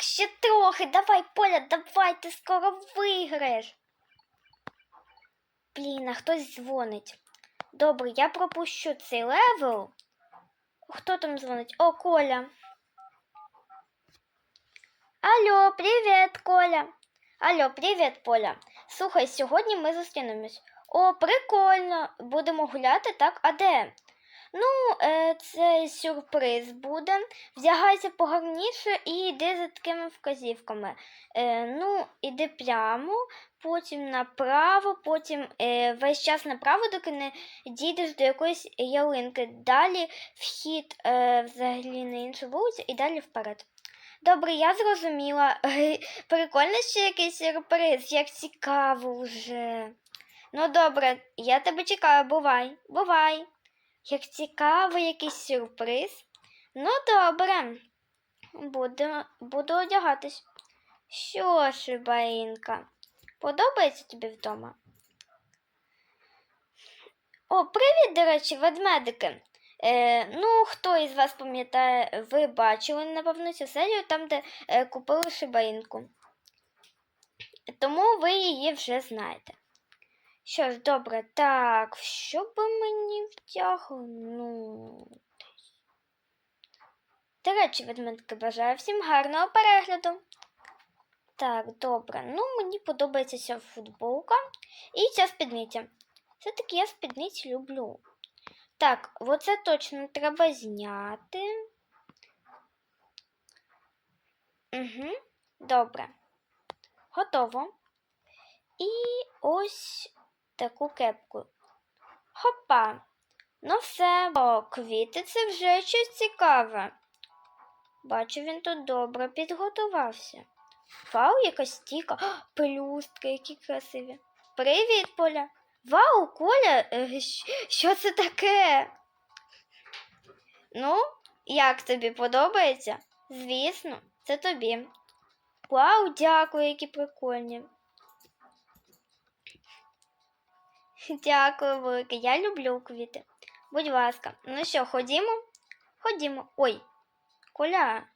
Так, ще трохи. Давай, Поля, давай, ти скоро виграєш. Блін, а хтось дзвонить. Добре, я пропущу цей левел. Хто там дзвонить? О, Коля. Алло, привіт, Коля. Алло, привіт, Поля. Слухай, сьогодні ми зустрінемось. О, прикольно. Будемо гуляти, так? А де? Ну, е, це сюрприз буде. Вдягайся погарніше і йди за такими вказівками. Е, ну, іди прямо, потім направо, потім е, весь час направо, доки не дійдеш до якоїсь ялинки. Далі вхід взагалі на іншу вулицю і далі вперед. Добре, я зрозуміла. Прикольно ще якийсь сюрприз, як цікаво вже. Ну добре, я тебе чекаю, бувай, бувай. Як цікаво, якийсь сюрприз. Ну, добре, буду, буду одягатись. Що ж, Баїнка, подобається тобі вдома? О, привіт, до речі, ведмедики. Е, ну, хто із вас пам'ятає, ви бачили, напевно, цю серію там, де е, купили шибаїнку. Тому ви її вже знаєте. Що ж, добре, так, що би мені втягнути? До речі, ведмедки, бажаю всім гарного перегляду. Так, добре. Ну, мені подобається ця футболка і ця спідниця. Все-таки я спідниці люблю. Так, оце точно треба зняти. Угу, добре. Готово. І ось таку кепку. Хопа. Ну все, о, квіти це вже щось цікаве. Бачу, він тут добре підготувався. Вау, якась стіка. Пелюстки, які красиві. Привіт, Поля. Вау, Коля, е, що це таке? Ну, як тобі подобається? Звісно, це тобі. Вау, дякую, які прикольні. Дякую, велике. Я люблю квіти. Будь ласка. Ну що, ходімо? Ходімо. Ой, Коля.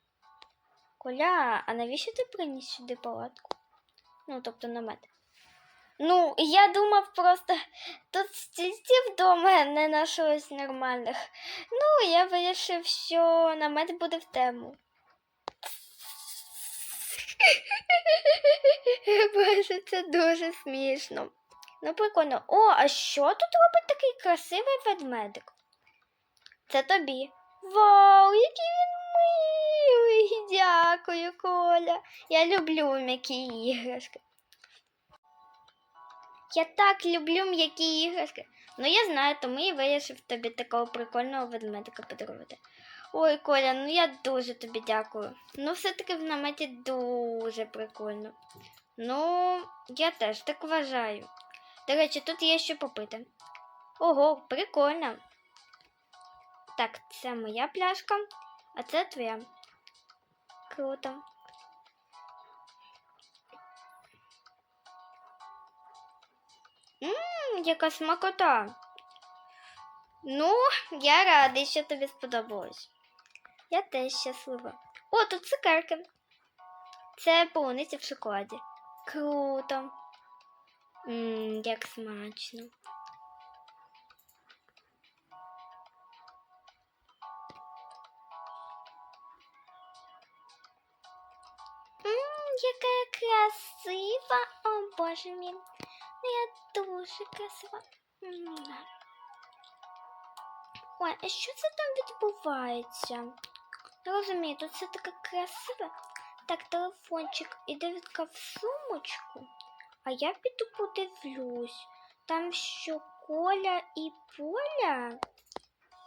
Коля, а навіщо ти приніс сюди палатку? Ну, тобто намет. Ну, я думав просто тут стільців вдома не нашлось нормальних. Ну, я вирішив, що намет буде в тему. Боже, це дуже смішно. Ну, прикольно. О, а що тут робить такий красивий ведмедик? Це тобі. Вау, який він милий. Дякую, Коля. Я люблю м'які іграшки. Я так люблю м'які іграшки. Ну, я знаю, тому і вирішив тобі такого прикольного ведмедика подарувати. Ой, Коля, ну я дуже тобі дякую. Ну, все-таки в наметі дуже прикольно. Ну, я теж так вважаю. До речі, тут є що попити. Ого, прикольно. Так, це моя пляшка, а це твоя. Круто. Ммм, яка смакота. Ну, я радий, що тобі сподобалось. Я теж щаслива. О, тут цукерки. Це полуниця в шоколаді. Круто. Ммм, як смачно. Ммм, яка я красива. О, боже мій. Ну, я дуже красива. М. Ой, а що це там відбувається? Не розумію, тут все таке красиве. Так, телефончик іде відка в сумочку. А я піду подивлюсь. Там що Коля і Поля?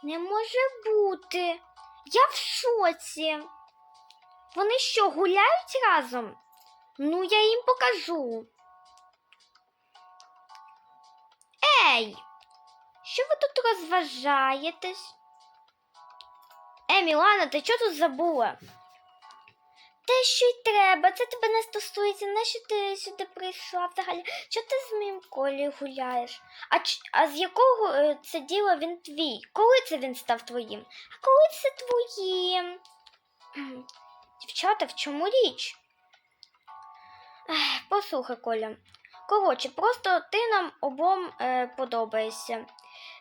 Не може бути. Я в шоці. Вони що, гуляють разом? Ну, я їм покажу. Ей! Що ви тут розважаєтесь? Е, Мілана, ти що тут забула? Те, що й треба, це тебе не стосується. Нащо ти сюди прийшла взагалі? Що ти з моїм колі гуляєш? А, а з якого е, це діло він твій? Коли це він став твоїм? А коли це твоїм? Дівчата, в чому річ? Послухай, Коля. Коротше, просто ти нам обом е, подобаєшся.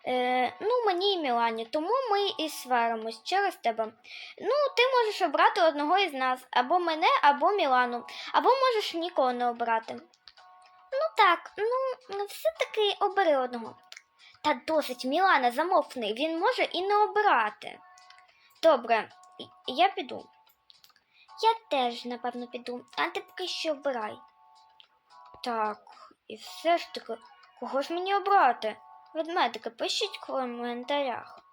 Е, ну, мені і Мілані, тому ми і сваримось через тебе. Ну, ти можеш обрати одного із нас, або мене, або Мілану, або можеш нікого не обрати. Ну так, ну, все-таки обери одного. Та досить, Мілана, замовкни, він може і не обирати. Добре, я піду. Я теж, напевно, піду, а ти поки що обирай. Так, і все ж таки, кого ж мені обрати? Ведмедики, пишіть в коментарях.